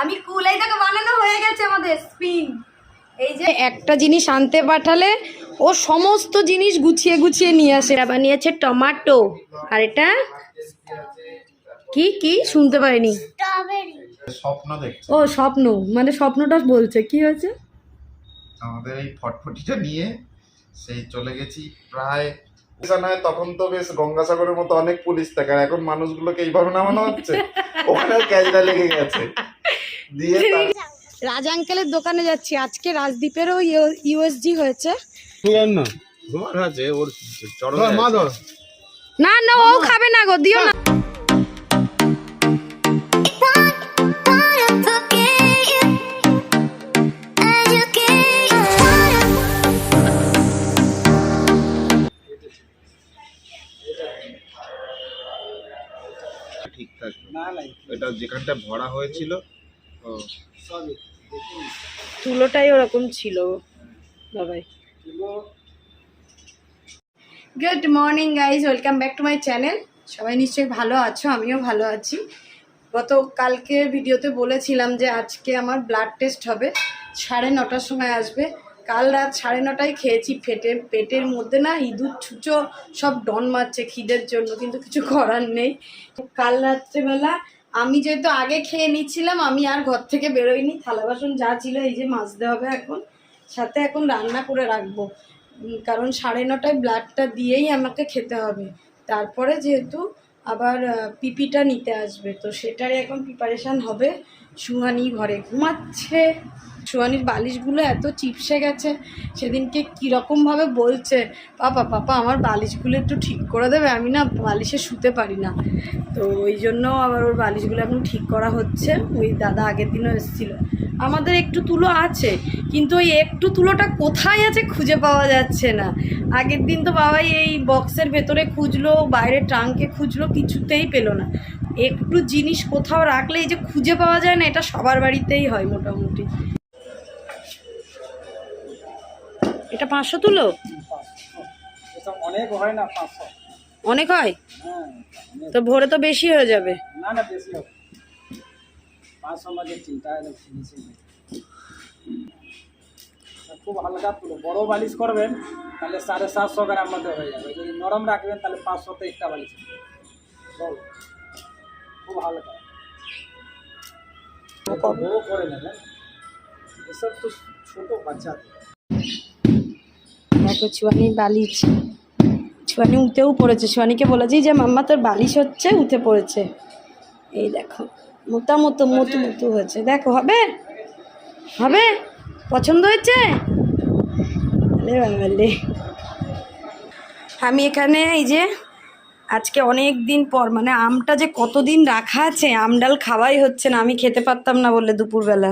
আমি কুলাই থেকে বানানো হয়ে গেছে আমাদের স্পিন এই যে একটা জিনিস আনতে পাঠালে ও সমস্ত জিনিস গুছিয়ে গুছিয়ে নিয়ে আসে। এটা বানিয়েছে টমাটো। আর এটা কি কি? শুনতে পারিনি স্বপ্ন দেখছে? ও স্বপ্ন। মানে স্বপ্নটা বলছে। কি হয়েছে? আমাদের এই ফটফটিটা নিয়ে সেই চলে গেছি প্রায় নয় তখন তো বেশ গঙ্গাসাগরের মতো অনেক পুলিশ থাকে আর এখন মানুষগুলোকে এইভাবে নামানো হচ্ছে? ওখানে ক্যাজরা লেগে গেছে। দিয়ে রাজ আঙ্কেলের দোকানে যাচ্ছি। আজকে রাজদীপেরও ইউএসজি হয়েছে। না না ও খাবে না গো দিও না। এটা ভরা হয়েছিল। ও, তুলোটাই ওরকম ছিল Babai. Good morning guys welcome back to my channel সবাই নিশ্চয়ই ভালো আছো? আমিও ভালো আছি। গত কালকে ভিডিওতে বলেছিলাম যে আজকে আমার ব্লাড টেস্ট হবে। সাড়ে নটার সময় আসবে। কাল রাত সাড়ে নটায় খেয়েছি। ফেটে পেটের মধ্যে না ইঁদুর ছুঁচো সব ডন মারছে খিদের জন্য কিন্তু কিছু করার নেই। কাল রাত্রেবেলা আমি যেহেতু আগে খেয়ে নিচ্ছিলাম, আমি আর ঘর থেকে বেরোইনি। থালা বাসন যা ছিল, এই যে মাজতে হবে এখন। সাথে এখন রান্না করে রাখব। কারণ সাড়ে নটায় ব্লাডটা দিয়েই আমাকে খেতে হবে। তারপরে যেহেতু আবার পিপিটা নিতে আসবে, তো সেটারই এখন প্রিপারেশান হবে। সুহানি ঘরে ঘুমাচ্ছে। সুহানির বালিশগুলো এত চিপসে গেছে, সেদিনকে কীরকমভাবে বলছে, পাপা পাপা, আমার বালিশগুলো একটু ঠিক করে দেবে, আমি না বালিশে শুতে পারি না। তো ওই জন্য আবার ওর বালিশগুলো এখন ঠিক করা হচ্ছে, ওই দাদা আগের দিনও এসেছিল। আমাদের একটু তুলো আছে, কিন্তু ওই একটু তুলোটা কোথায় আছে খুঁজে পাওয়া যাচ্ছে না। আগের দিন তো বাবাই এই বক্সের ভেতরে খুঁজলো, বাইরে ট্রাঙ্কে খুঁজলো, কিছুতেই পেল না। একটু জিনিস কোথাও রাখলে এই যে খুঁজে পাওয়া যায় না, এটা সবার বাড়িতেই হয় মোটামুটি। এটা পাঁচশো তুলো? অনেক হয় না পাঁচশো। অনেক হয়? হ্যাঁ তো ভোরে তো বেশি হয়ে যাবে। না না বেশি হবে। পাঁচশো মাঝে চিন্তা খুব হালকা তুলো। বড় বালিশ করবেন তাহলে সাড়ে সাতশো গ্রাম মধ্যে হয়ে যাবে। যদি নরম রাখবেন তাহলে পাঁচশোতে একটা বালিশ। বড় খুব হালকা। করে নেবেন। এসব তো ছোটো বাচ্চা। দেখো চুয়ানি বালিশ চুয়ানি উঠেও পড়েছে। চুয়ানিকে বলেছি যে মাম্মা তোর বালিশ হচ্ছে উঠে পড়েছে। এই দেখো মোটা মতো মতো মতো হয়েছে। দেখো হবে? হবে? পছন্দ হয়েছে? আমি এখানে এই যে আজকে অনেক দিন পর মানে আমটা যে কতদিন রাখা আছে আম ডাল খাওয়াই হচ্ছে না আমি খেতে পারতাম না বলে দুপুরবেলা।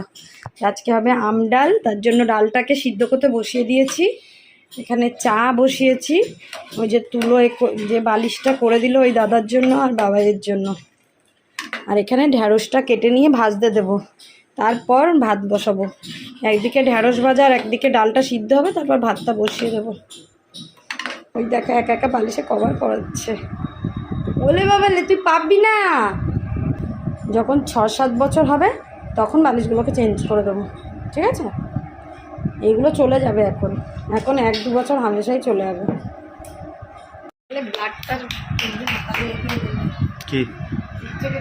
আজকে হবে আম ডাল তার জন্য ডালটাকে সিদ্ধ করতে বসিয়ে দিয়েছি। এখানে চা বসিয়েছি। ওই যে তুলো যে বালিশটা করে দিল ওই দাদার জন্য আর বাবাইয়ের জন্য। আর এখানে ঢ্যাঁড়সটা কেটে নিয়ে ভাজতে দেবো। তারপর ভাত বসাবো। একদিকে ঢ্যাঁড়স ভাজা আর একদিকে ডালটা সিদ্ধ হবে, তারপর ভাতটা বসিয়ে দেবো। ওই দেখা, একা একা বালিশে কভার করাচ্ছে। বলে বাবালে তুই পাবি না? যখন ছ সাত বছর হবে, তখন বালিশগুলোকে চেঞ্জ করে দেবো। ঠিক আছে? এইগুলো চলে যাবে এখন। এখন এক দু বছর হামেশাই চলে যাবে কি? চলে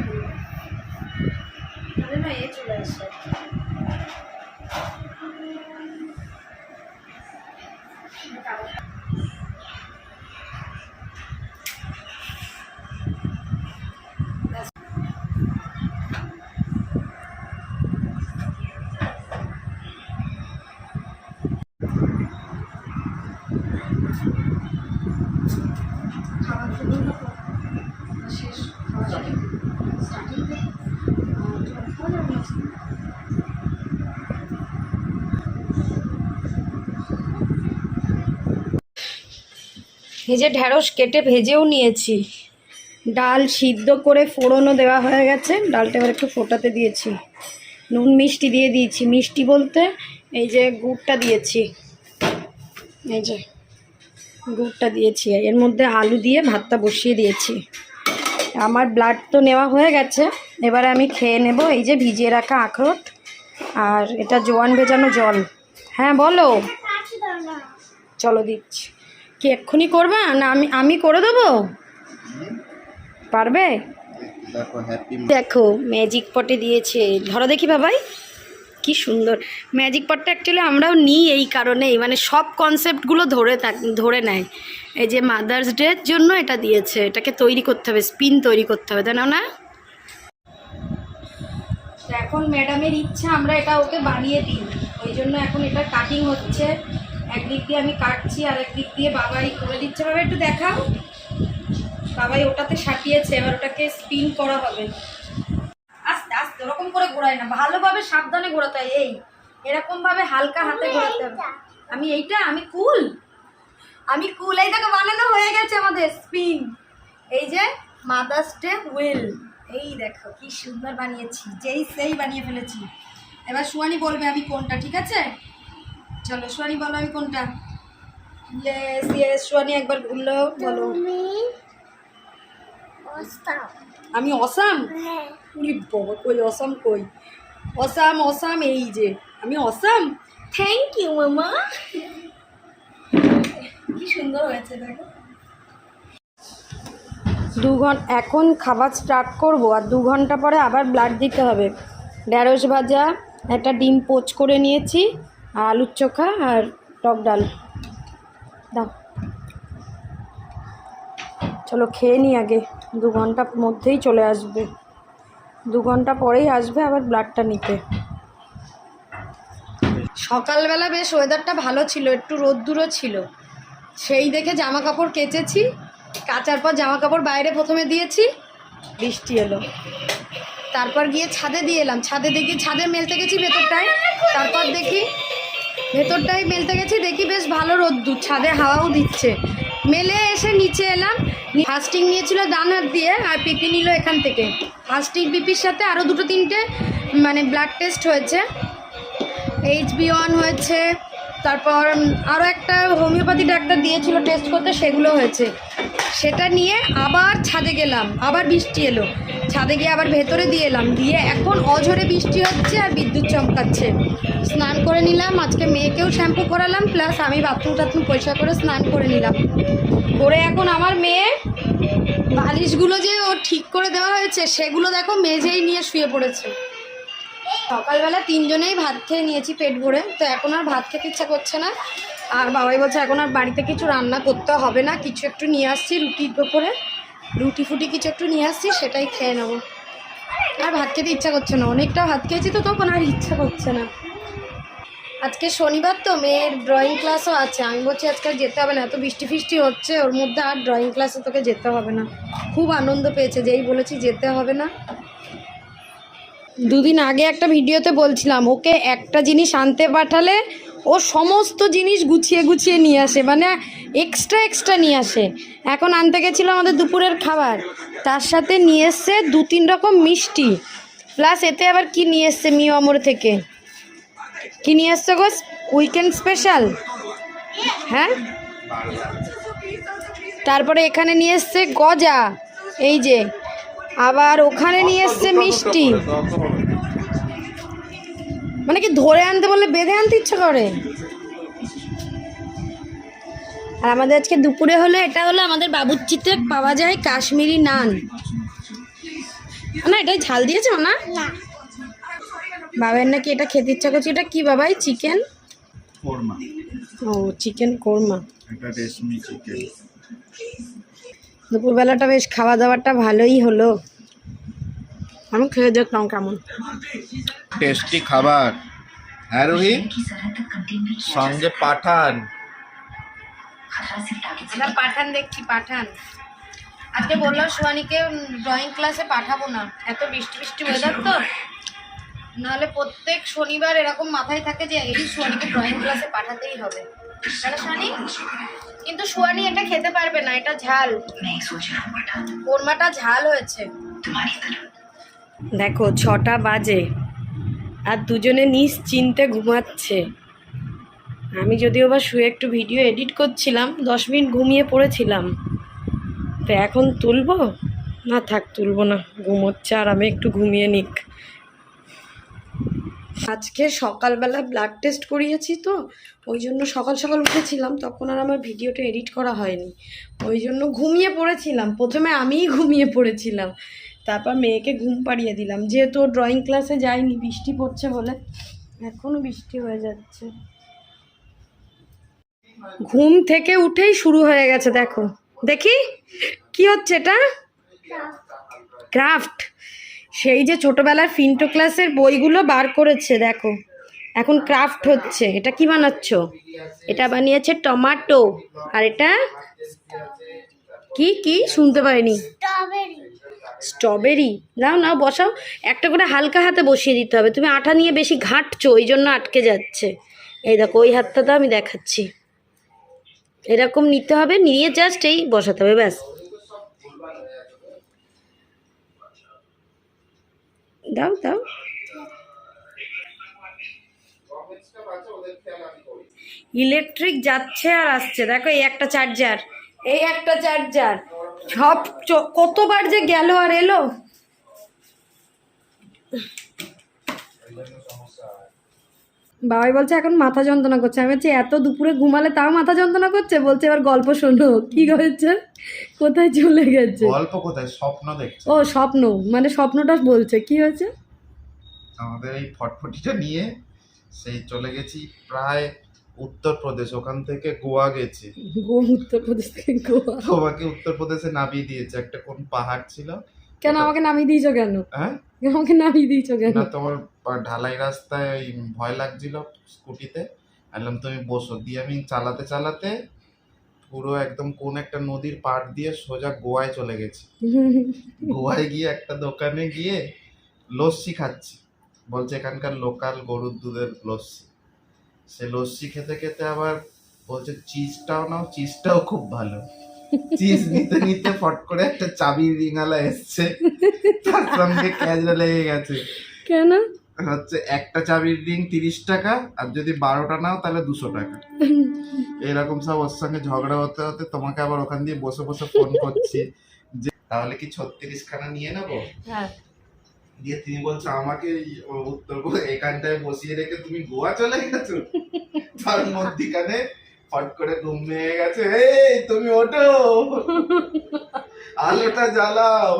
ভেজে ঢ্যাঁড়স কেটে ভেজেও নিয়েছি। ডাল সিদ্ধ করে ফোড়নও দেওয়া হয়ে গেছে। ডালটা এবার একটু ফোটাতে দিয়েছি। নুন, মিষ্টি দিয়ে দিয়েছি। মিষ্টি বলতে এই যে গুড়টা দিয়েছি। এই যে গুড়টা দিয়েছি। এর মধ্যে আলু দিয়ে ভাতটা বসিয়ে দিয়েছি। আমার ব্লাড তো নেওয়া হয়ে গেছে। এবারে আমি খেয়ে নেব এই যে ভিজিয়ে রাখা আখরোট। আর এটা জোয়ান ভেজানো জল। হ্যাঁ বলো। চলো দিচ্ছি। কি এক্ষুনি করবা? না আমি আমি করে দেবো? পারবে? দেখো ম্যাজিক পটে দিয়েছে। ধরো দেখি বাবাই। কি সুন্দর। ম্যাজিক পটটা অ্যাকচুয়ালি আমরাও নিই এই কারণেই। মানে সব কনসেপ্টগুলো ধরে থাক ধরে নেয়। এই যে মাদার্স ডের জন্য এটা দিয়েছে। এটাকে তৈরি করতে হবে স্পিন তৈরি করতে হবে তাই না না? এখন ম্যাডামের ইচ্ছা আমরা এটা ওকে বানিয়ে দিই। ওই জন্য এখন এটা কাটিং হচ্ছে। একদিক দিয়ে আমি কাটছি আর একদিক দিয়ে বাবাই করে দিচ্ছে। বাবা একটু দেখাও। বাবাই ওটাতে সাটিয়েছে এবার ওটাকে স্পিন করা হবে। আস্তে আস্তে ওরকম করে ঘোরায় না। ভালোভাবে সাবধানে ঘোরাতে হয়। এই এরকম ভাবে হালকা হাতে ঘোরাতে হবে। আমি এইটা? আমি কুল? আমি কুল। এই দেখো বানানো হয়ে গেছে আমাদের স্পিন। এই যে মাদার্স ডে হুইল এই দেখো কি সুন্দর বানিয়েছি। যেই সেই বানিয়ে ফেলেছি। এবার সুয়ানি বলবে আমি কোনটা ঠিক আছে? চলো সুয়ানি বলো আমি কোনটা? ইয়েস ইয়েস সুয়ানি একবার বলল বলো। আমি অসাম? উনি বাবা কই অসাম কই? অসাম অসাম এই যে। আমি অসাম? থ্যাংক ইউ মামা। কি সুন্দর হয়েছে দেখো। দু ঘণ্টা এখন খাবার স্টার্ট করব আর দু ঘণ্টা পরে আবার ব্লাড দিতে হবে। ঢ্যাঁড়স ভাজা একটা ডিম পোচ করে নিয়েছি। আলুর চোখা আর টক ডাল। দাও। চলো খেয়ে নিই আগে। দু ঘণ্টার মধ্যেই চলে আসবে। দু ঘণ্টা পরেই আসবে আবার ব্লাডটা নিতে। সকালবেলা বেশ ওয়েদারটা ভালো ছিল, একটু রোদ্দুরও ছিল। সেই দেখে জামা কাপড় কেচেছি, কাচার পর জামা কাপড় বাইরে প্রথমে দিয়েছি, বৃষ্টি এলো। তারপর গিয়ে ছাদে দিয়ে এলাম। ছাদে দেখি, ছাদে মেলতে গেছি ভেতরটায়। তারপর দেখি ভেতরটাই মেলতে গেছি, দেখি বেশ ভালো রোদ্দুর, ছাদে হাওয়াও দিচ্ছে। মেলে এসে নিচে এলাম ফাস্টিং নিয়েছিল ডান হাত দিয়ে আর পিপি নিল এখান থেকে। ফাস্টিং পিপির সাথে আরও দুটো তিনটে মানে ব্লাড টেস্ট হয়েছে। এইচ বি ওয়ান হয়েছে তারপর আরও একটা হোমিওপ্যাথি ডাক্তার দিয়েছিল টেস্ট করতে, সেগুলো হয়েছে। সেটা নিয়ে আবার ছাদে গেলাম, আবার বৃষ্টি এলো। ছাদে গিয়ে আবার ভেতরে দিয়ে এলাম, দিয়ে এখন অঝরে বৃষ্টি হচ্ছে আর বিদ্যুৎ চমকাচ্ছে। স্নান করে নিলাম, আজকে মেয়েকেও শ্যাম্পু করালাম, প্লাস আমি বাথরুম টাথরুম পরিষ্কার করে স্নান করে নিলাম। করে এখন আমার মেয়ে, বালিশগুলো যে ও ঠিক করে দেওয়া হয়েছে, সেগুলো দেখো মেঝেই নিয়ে শুয়ে পড়েছে। সকালবেলা তিনজনেই ভাত খেয়ে নিয়েছি পেট ভরে। তো এখন আর ভাত খেতে ইচ্ছা করছে না। আর বাবাই বলছে, এখন আর বাড়িতে কিছু রান্না করতে হবে না, কিছু একটু নিয়ে আসছি রুটির ওপরে। রুটি ফুটি কিছু একটু নিয়ে আসছি, সেটাই খেয়ে নেব। আর ভাত খেতে ইচ্ছা করছে না। অনেকটা ভাত খেয়েছি তো, তখন আর ইচ্ছা করছে না। আজকে শনিবার তো, মেয়ের ড্রয়িং ক্লাসও আছে। আমি বলছি, আজকে যেতে হবে না, এত বৃষ্টি ফিষ্টি হচ্ছে, ওর মধ্যে আর ড্রয়িং ক্লাসে তোকে যেতে হবে না। খুব আনন্দ পেয়েছে, যেই বলেছি যেতে হবে না। দুদিন আগে একটা ভিডিওতে বলছিলাম, ওকে একটা জিনিস আনতে পাঠালে ও সমস্ত জিনিস গুছিয়ে গুছিয়ে নিয়ে আসে মানে এক্সট্রা এক্সট্রা নিয়ে আসে। এখন আনতে গেছিল আমাদের দুপুরের খাবার, তার সাথে নিয়ে এসছে দু তিন রকম মিষ্টি, প্লাস এতে আবার কি নিয়ে এসছে মিও আমর থেকে? কি নিয়ে এসছে গো? উইকেন্ড স্পেশাল হ্যাঁ? তারপরে এখানে নিয়ে এসছে গজা, এই যে আবার ওখানে নিয়ে এসছে মিষ্টি। মানে কি ধরে আনতে বললে বেঁধে আনতে ইচ্ছে করে? আর আমাদের আজকে দুপুরে হলো এটা হলো আমাদের বাবুচ্চিতে পাওয়া যায় কাশ্মীরি নান। না এটাই ঝাল দিয়েছ না। বাবার নাকি এটা খেতে ইচ্ছা করছে এটা কি বাবাই চিকেন? কোরমা। ও চিকেন কোরমা। এটা রেশমি চিকেন। দুপুরবেলাটা বেশ খাওয়া দাওয়াটা ভালোই হলো। আমি খেয়ে দেখলাম কেমন। টেস্টি খাবার। হ্যাঁ রোহিত? সঙ্গে পাঠান। পাঠান দেখছি পাঠান। আজকে বললাম সোয়ানিকে ড্রয়িং ক্লাসে পাঠাবো না। এত বৃষ্টি বৃষ্টি ওয়েদার তো। নাহলে প্রত্যেক শনিবার এরকম মাথায় থাকে যে এই সোয়ানিকে ড্রয়িং ক্লাসে পাঠাতেই হবে। সোয়ানি কিন্তু সোয়ানি এটা খেতে পারবে না এটা ঝাল। কোরমাটা ঝাল হয়েছে। দেখো ছটা বাজে আর দুজনে নিশ্চিন্তে ঘুমাচ্ছে। আমি যদিও বা শুয়ে একটু ভিডিও এডিট করছিলাম দশ মিনিট ঘুমিয়ে পড়েছিলাম। তো এখন তুলবো? না থাক তুলবো না ঘুমোচ্ছে আর আমি একটু ঘুমিয়ে নিক। আজকে সকালবেলা ব্লাড টেস্ট করিয়েছি তো ওই জন্য সকাল সকাল উঠেছিলাম তখন আর আমার ভিডিওটা এডিট করা হয়নি। ওই জন্য ঘুমিয়ে পড়েছিলাম প্রথমে আমিই ঘুমিয়ে পড়েছিলাম। তারপর মেয়েকে ঘুম পাড়িয়ে দিলাম যেহেতু ড্রয়িং ক্লাসে যায়নি বৃষ্টি পড়ছে বলে এখনও বৃষ্টি হয়ে যাচ্ছে। ঘুম থেকে উঠেই শুরু হয়ে গেছে দেখো। দেখি কি হচ্ছে এটা? ক্রাফট সেই যে ছোটবেলার ফিন্টো ক্লাসের বইগুলো বার করেছে, দেখো। এখন ক্রাফট হচ্ছে। এটা কি বানাচ্ছ? এটা বানিয়েছে টমাটো আর এটা কি কি? শুনতে পাইনি। স্ট্রবেরি নাও নাও, বসাও। একটা করে হালকা হাতে বসিয়ে দিতে হবে। তুমি আঠা নিয়ে বেশি ঘাঁটছো, ওই জন্য আটকে যাচ্ছে। এই দেখো, ওই হাতটা তো আমি দেখাচ্ছি। এরকম নিতে হবে, নিয়ে জাস্ট এই বসাতে হবে, ব্যাস। দাও দাও। ইলেকট্রিক যাচ্ছে আর আসছে। দেখো এই একটা চার্জার। এই একটা চার্জার। সব চ- কতবার যে গেল আর এলো? বাবাই বলছে এখন মাথা যন্ত্রণা করছে। আমি বলছি এত দুপুরে ঘুমালে তাও মাথা যন্ত্রণা করছে? বলছে এবার গল্প শোনো। কি হয়েছে? কোথায় চলে গেছে? গল্প কোথায়? স্বপ্ন দেখছে। ও স্বপ্ন। মানে স্বপ্নটা বলছে। কি হয়েছে? আমাদের এই ফটফটিটা নিয়ে সেই চলে গেছি প্রায় উত্তরপ্রদেশ। ওখান থেকে গোয়া গেছি। গোয়া উত্তরপ্রদেশ থেকে গোয়া। তোমাকে উত্তরপ্রদেশে নামিয়ে দিয়েছে। একটা কোন পাহাড় ছিল? কেন আমাকে নামিয়ে দিয়েছ কেন? হ্যাঁ? আমাকে নামিয়ে দিয়েছ কেন না তোমার ঢালাই রাস্তায় ওই ভয় লাগছিল স্কুটিতে। বললাম তুমি বসো। দিয়ে আমি চালাতে চালাতে পুরো একদম কোন একটা নদীর পাড় দিয়ে সোজা গোয়ায় চলে গেছি। গোয়ায় গিয়ে একটা দোকানে গিয়ে লস্যি খাচ্ছি। বলছে এখানকার লোকাল গরুর দুধের লস্যি। সে লস্যি খেতে খেতে আবার বলছে চিজটাও নাও চিজটাও খুব ভালো। চিজ নিতে নিতে ফট করে একটা চাবির রিঙালা এসছে। তার সঙ্গে ক্যাজরা লেগে গেছে। কেন? হচ্ছে একটা চাবির রিং তিরিশ টাকা আর যদি বারোটা নাও তাহলে দুশো টাকা। এরকম সব ওর সঙ্গে ঝগড়া হতে হতে তোমাকে আবার ওখান দিয়ে বসে বসে ফোন করছি যে তাহলে কি ছত্রিশ খানা নিয়ে নেব? হ্যাঁ। দিয়ে তিনি বলছে আমাকে উত্তর এখানটায় বসিয়ে রেখে তুমি গোয়া চলে গেছো? তার মধ্যিখানে ফট করে ঘুম ভেঙে গেছে এই তুমি ওঠো। আলোটা জ্বালাও।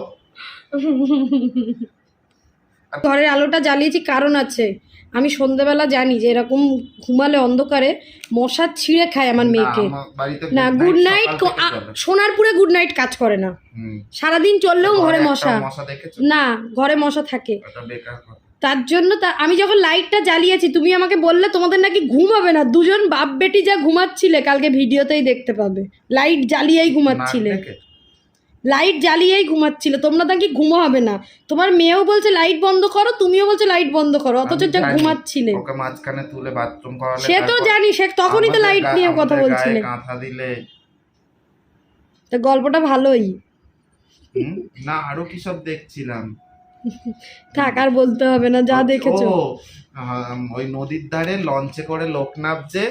ঘরের আলোটা জ্বালিয়েছি কারণ আছে। আমি সন্ধ্যাবেলা জানি যে এরকম ঘুমালে অন্ধকারে মশা ছিঁড়ে খায় আমার মেয়েকে। না, গুড নাইট সোনারপুরে গুড নাইট কাজ করে না। সারাদিন চললেও ঘরে মশা। না ঘরে মশা থাকে। তার জন্য তা আমি যখন লাইটটা জ্বালিয়েছি তুমি আমাকে বললে তোমাদের নাকি ঘুম হবে না। দুজন বাপ বেটি যা ঘুমাচ্ছিলে কালকে ভিডিওতেই দেখতে পাবে। লাইট জ্বালিয়েই ঘুমাচ্ছিলে। লাইট জ্বালিয়েই ঘুমাচ্ছিলে। তোমরা নাকি ঘুমো হবে না। তোমার মেয়েও বলছে লাইট বন্ধ করো। তুমিও বলছে লাইট বন্ধ করো। অথচ যা ঘুমাচ্ছিলে। ওকে মাঝখানে তুলে বাথরুম করালে সে তো জানি সে তখনই তো লাইট নিয়ে কথা বলছিলে। কাঁথা দিলে। তা গল্পটা ভালোই। না আরও কি সব দেখছিলাম? থাক আর বলতে হবে না যা দেখেছ। ওই নদীর ধারে লঞ্চে করে লোক নামছে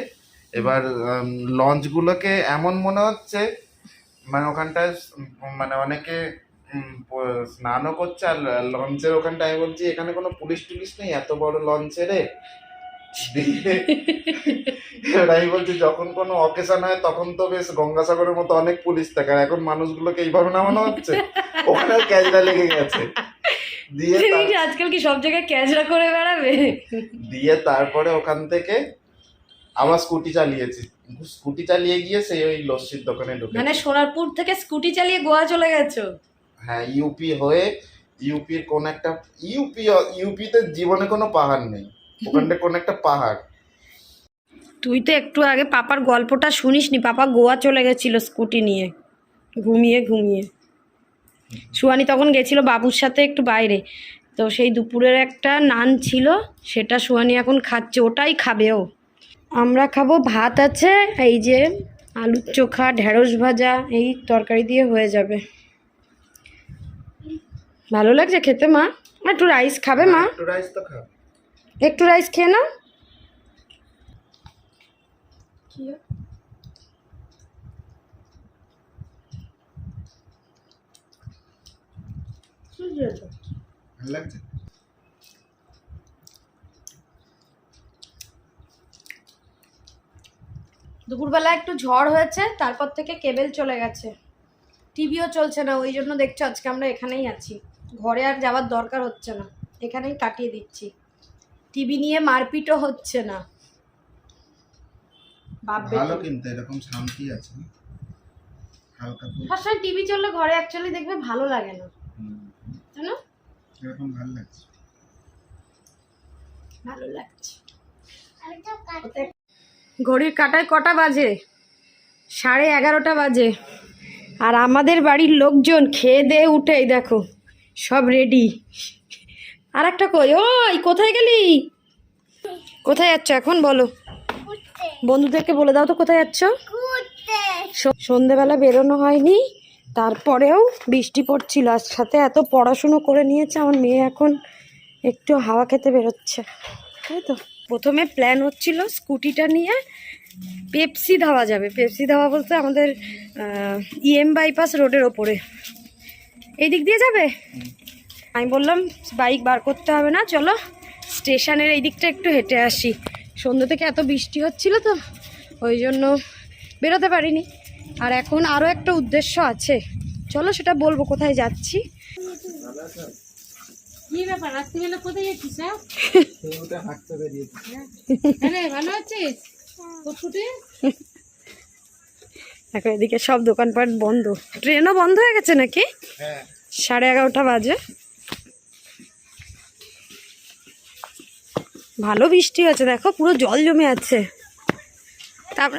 এবার লঞ্চ গুলোকে এমন মনে হচ্ছে মানে ওখানটায় মানে অনেকে স্নানও করছে আর লঞ্চের ওখানটায় আমি বলছি এখানে কোনো পুলিশ টুলিশ নেই এত বড় লঞ্চে রে আমি বলছি যখন কোনো অকেশন হয় তখন তো বেশ গঙ্গাসাগরের মতো অনেক পুলিশ থাকে আর এখন মানুষগুলোকে এইভাবে নামানো হচ্ছে। ওখানেও ক্যাজরা লেগে গেছে। দিয়ে আজকাল কি সব জায়গায় ক্যাচরা করে বেড়াবে? দিয়ে তারপরে ওখান থেকে আবার স্কুটি চালিয়েছি। স্কুটি চালিয়ে গিয়ে সেই ওই লস্যির দোকানে ঢুকে মানে সোনারপুর থেকে স্কুটি চালিয়ে গোয়া চলে গেছো? হ্যাঁ ইউপি হয়ে ইউপির কোন একটা ইউপি ইউপিতে জীবনে কোনো পাহাড় নেই। ওখানটা কোন একটা পাহাড়। তুই তো একটু আগে পাপার গল্পটা শুনিসনি। পাপা গোয়া চলে গেছিল স্কুটি নিয়ে। ঘুমিয়ে ঘুমিয়ে। সুয়ানি তখন গেছিল বাবুর সাথে একটু বাইরে। তো সেই দুপুরের একটা নান ছিল সেটা সুয়ানি এখন খাচ্ছে ওটাই খাবে ও। আমরা খাব ভাত আছে এই যে আলুর চোখা ঢেঁড়স ভাজা এই তরকারি দিয়ে হয়ে যাবে। ভালো লাগছে খেতে মা? একটু রাইস খাবে মা? একটু রাইস তো খা। একটু রাইস খেয়ে নাও। ভালো লাগছে? দুপুরবেলা একটু ঝড় হয়েছে তারপর থেকে কেবেল চলে গেছে। টিভিও চলছে না ওই জন্য দেখছ আজকে আমরা এখানেই আছি। ঘরে আর যাওয়ার দরকার হচ্ছে না এখানেই কাটিয়ে দিচ্ছি। টিভি নিয়ে মারপিটও হচ্ছে না। ভালো কিন্তু এরকম শান্তি আছে। হালকা টিভি চললে ঘরে অ্যাকচুয়ালি দেখবে ভালো লাগে না। না এরকম ভালো লাগছে। ভালো লাগছে। ঘড়ির কাটায় কটা বাজে? সাড়ে এগারোটা বাজে। আর আমাদের বাড়ির লোকজন খেয়ে দিয়ে উঠেই দেখো সব রেডি আর একটা কই? ওই কোথায় গেলি? কোথায় যাচ্ছ এখন বলো? বন্ধুদেরকে বলে দাও তো কোথায় যাচ্ছ। সন্ধেবেলা বেরোনো হয়নি। তারপরেও বৃষ্টি পড়ছিল। আর সাথে এত পড়াশুনো করে নিয়েছে, আমার মেয়ে এখন একটু হাওয়া খেতে বেরোচ্ছে। তাই তো? প্রথমে প্ল্যান হচ্ছিল স্কুটিটা নিয়ে পেপসি ধাওয়া যাবে। পেপসি ধাওয়া বলতে আমাদের ইএম বাইপাস রোডের ওপরে। এই দিক দিয়ে যাবে? আমি বললাম বাইক বার করতে হবে না, চলো। স্টেশনের এই দিকটা একটু হেঁটে আসি। সন্ধ্যে থেকে এত বৃষ্টি হচ্ছিল তো, ওই জন্য বেরোতে পারিনি। আর এখন আরও একটা উদ্দেশ্য আছে। চলো সেটা বলব কোথায় যাচ্ছি? কি ব্যাপার? রাত্রিবেলা কোথায় যাচ্ছিস হ্যাঁ? ভালো আছিস? এখন এদিকে সব দোকানপাট বন্ধ। ট্রেনও বন্ধ হয়ে গেছে নাকি? হ্যাঁ। সাড়ে এগারোটা বাজে। ভালো বৃষ্টি হয়েছে দেখো পুরো জল জমে আছে। তারপর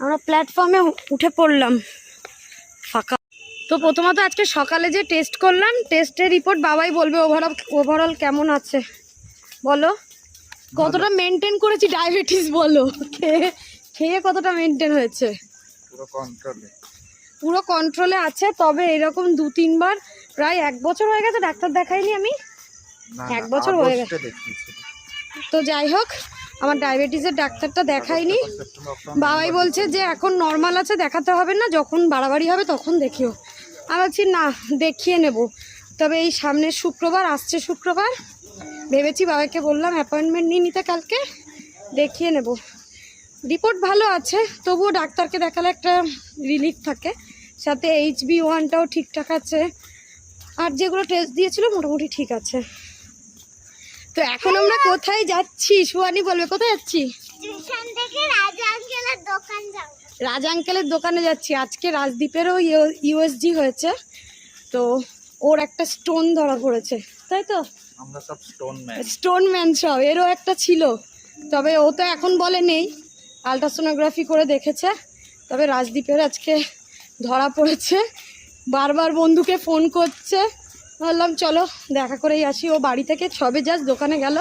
আমরা প্ল্যাটফর্মে উঠে পড়লাম। ফাঁকা। তো প্রথমত আজকে সকালে যে টেস্ট করলাম টেস্টের রিপোর্ট বাবাই বলবে ওভারঅল ওভারঅল কেমন আছে? বলো। কতটা মেনটেন করেছি ডায়াবেটিস বলো। খেয়ে খেয়ে কতটা মেনটেন হয়েছে? পুরো কন্ট্রোলে আছে তবে এরকম দু তিনবার প্রায় এক বছর হয়ে গেছে ডাক্তার দেখাইনি আমি। এক বছর হয়ে গেছে। তো যাই হোক আমার ডায়াবেটিসের ডাক্তারটা দেখাইনি বাবাই বলছে যে, এখন নর্মাল আছে, দেখাতে হবে না, যখন বাড়াবাড়ি হবে তখন দেখিও। আমি বলছি, না, দেখিয়ে নেব। তবে এই সামনের শুক্রবার, আসছে শুক্রবার, ভেবেছি বাবাকে বললাম অ্যাপয়েন্টমেন্ট নিয়ে নিতে কালকে, দেখিয়ে নেব। রিপোর্ট ভালো আছে, তবুও ডাক্তারকে দেখালে একটা রিলিফ থাকে। সাথে এইচ বি ওয়ানটাও ঠিকঠাক আছে। আর যেগুলো টেস্ট দিয়েছিল, মোটামুটি ঠিক আছে। তো এখন আমরা কোথায় যাচ্ছি? সুয়ানি বলবে কোথায় যাচ্ছি? রাজা আঙ্কেলের দোকান যাব। রাজ আঙ্কেলের দোকানে যাচ্ছি। আজকে রাজদীপেরও ইউএসজি হয়েছে। তো ওর একটা স্টোন ধরা পড়েছে তাই তো? আমরা সব স্টোন ম্যান। স্টোন ম্যান সব এরও একটা ছিল। তবে ও তো এখন বলে নেই। আলট্রাসোনোগ্রাফি করে দেখেছে। তবে রাজদ্বীপের আজকে ধরা পড়েছে। বারবার বন্ধুকে ফোন করছে। বললাম চলো, দেখা করেই আসি। ও বাড়ি থেকে ছবে যাস দোকানে গেল।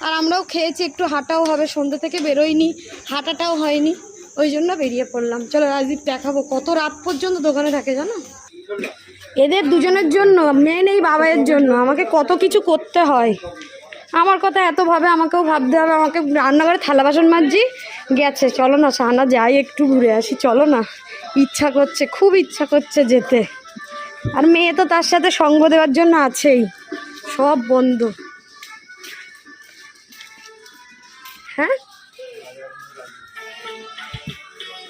আর আমরাও খেয়েছি, একটু হাঁটাও হবে। সন্ধ্যে থেকে বেরোয়নি, হাঁটাটাও হয়নি। ওই জন্য বেরিয়ে পড়লাম। চলো, রাজদীপ দেখাবো, কত রাত পর্যন্ত দোকানে থাকে জানো? এদের দুজনের জন্য মেন এই বাবাইয়ের জন্য। আমাকে কত কিছু করতে হয়। আমার কথা এত ভাবে আমাকেও ভাবতে হবে। আমাকে রান্নাঘরে থালা বাসন মাজছি গেছে। চলো না, সানা, যাই, একটু ঘুরে আসি। চলো না, ইচ্ছা করছে, খুব ইচ্ছা করছে যেতে। আর মেয়ে তো তার সাথে সঙ্গ দেওয়ার জন্য আছেই। সব বন্ধ। হ্যাঁ?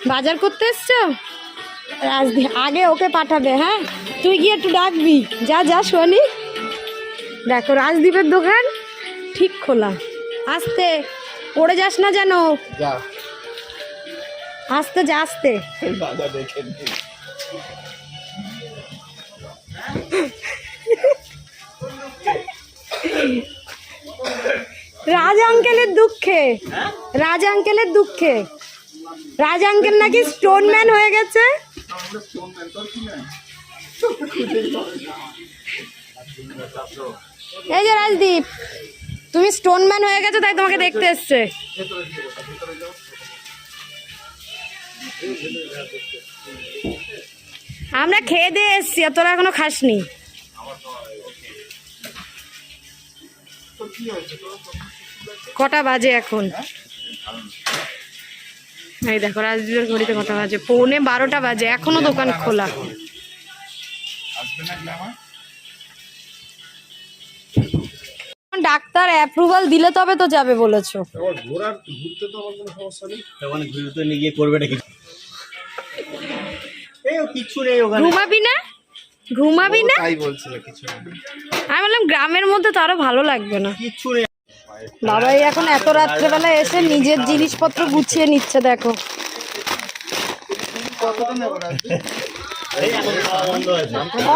বাজার করতে এসছো? আগে ওকে পাঠাবে হ্যাঁ? তুই গিয়ে একটু ডাকবি। যা যা শোনি দেখো রাজদীপের দোকান ঠিক খোলা। আসতে পড়ে যাস না যেন। আসতে যা আসতে। রাজ আঙ্কেলের দুঃখে। রাজ আঙ্কেলের দুঃখে। রাজ আঙ্কেল নাকি স্টোন ম্যান হয়ে গেছে? এই যে রাজদীপ, তুমি স্টোন ম্যান হয়ে গেছো তাই তোমাকে দেখতে এসছে। আমরা খেয়ে দিয়ে এসছি আর তোরা এখনও খাসনি। কটা বাজে এখন? এই দেখো রাজদীপের ঘড়িতে কটা বাজে? পৌনে বারোটা বাজে এখনও দোকান খোলা। ডাক্তার অ্যাপ্রুভাল দিলে তবে তো যাবে বলেছ। ওখানে ঘুরতে নিয়ে গিয়ে করবে নাকি এই ও কিচ্ছু নেই ওখানে। ঘুমাবি না? ঘুমাবি না? তাই বলছিল কিছু না। আমি বললাম গ্রামের মধ্যে তো আরও ভালো লাগবে না। বাবাই এখন এত রাত্রেবেলা এসে নিজের জিনিসপত্র গুছিয়ে নিচ্ছে দেখো।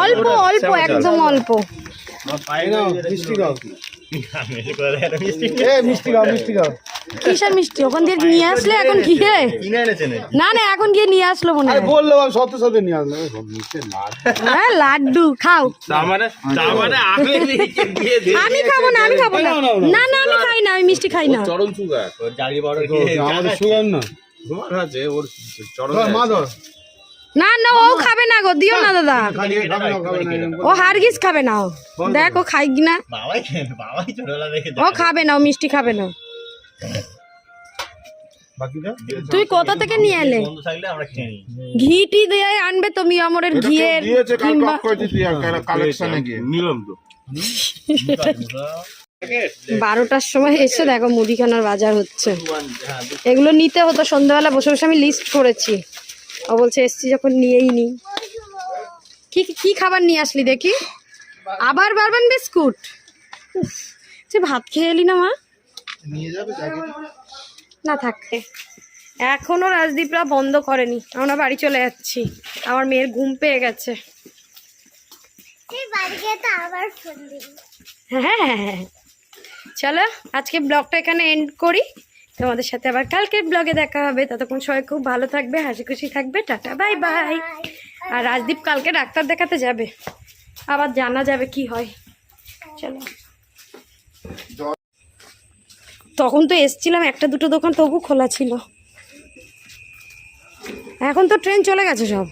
অল্প অল্প একদম অল্প। মিষ্টি খাও। মিষ্টি মিষ্টি খাও মিষ্টি খাও। কিসের মিষ্টি? ওখান দিয়ে নিয়ে আসলে? এখন গিয়ে? কিনে না না এখন গিয়ে নিয়ে আসলো মনে হয়। বলল সত্যি সত্যি নিয়ে আসলো। হ্যাঁ লাড্ডু খাও। মানে মানে আমি দিয়ে দিয়ে আমি খাব না আমি খাব না। না না আমি খাই না আমি মিষ্টি খাই না। চরম সুগার আমাদের সুগার না। আছে ওর চরম মা না না ও খাবে না গো দিও না দাদা। খালি খাবে না খাবে না ও হারগিস খাবে না ও। দেখ ও খাই না বাবাই বাবাই ছোটবেলা দেখে ও খাবে না ও মিষ্টি খাবে না। তুই কোথা থেকে নিয়ে এলে? বন্ধু থাকলে আমরা খেয়ে নিই। ঘি টি দিয়ে আনবে তো মিয়ামরের ঘিয়ের কিংবা টক করেছি তুই কালেকশনে গিয়ে। নিলাম তো। বারোটার সময় এসে দেখো মুদিখানার বাজার হচ্ছে। এগুলো নিতে হতো। সন্ধ্যাবেলা বসে বসে আমি লিস্ট করেছি। ও বলছে এসছি যখন নিয়েই নি। কি কি খাবার নিয়ে আসলি দেখি? আবার বারবান বিস্কুট? তুই ভাত খেয়ে এলি না মা? নিয়ে যাবে না থাকতে এখনও রাজদীপরা বন্ধ করেনি। আমরা বাড়ি চলে যাচ্ছি। আমার মেয়ের ঘুম পেয়ে গেছে। ফোন দিবি। হ্যাঁ চলো আজকে ব্লগটা এখানে এন্ড করি। তোমাদের সাথে আবার কালকের ব্লগে দেখা হবে। ততক্ষণ সবাই খুব ভালো থাকবে হাসি খুশি থাকবে। Tata bye bye. আর রাজদীপ কালকে ডাক্তার দেখাতে যাবে। আবার জানা যাবে কি হয়। চলো। তখন তো এসছিলাম, একটা দুটো দোকান তবু খোলা ছিল। এখন তো ট্রেন চলে গেছে সব।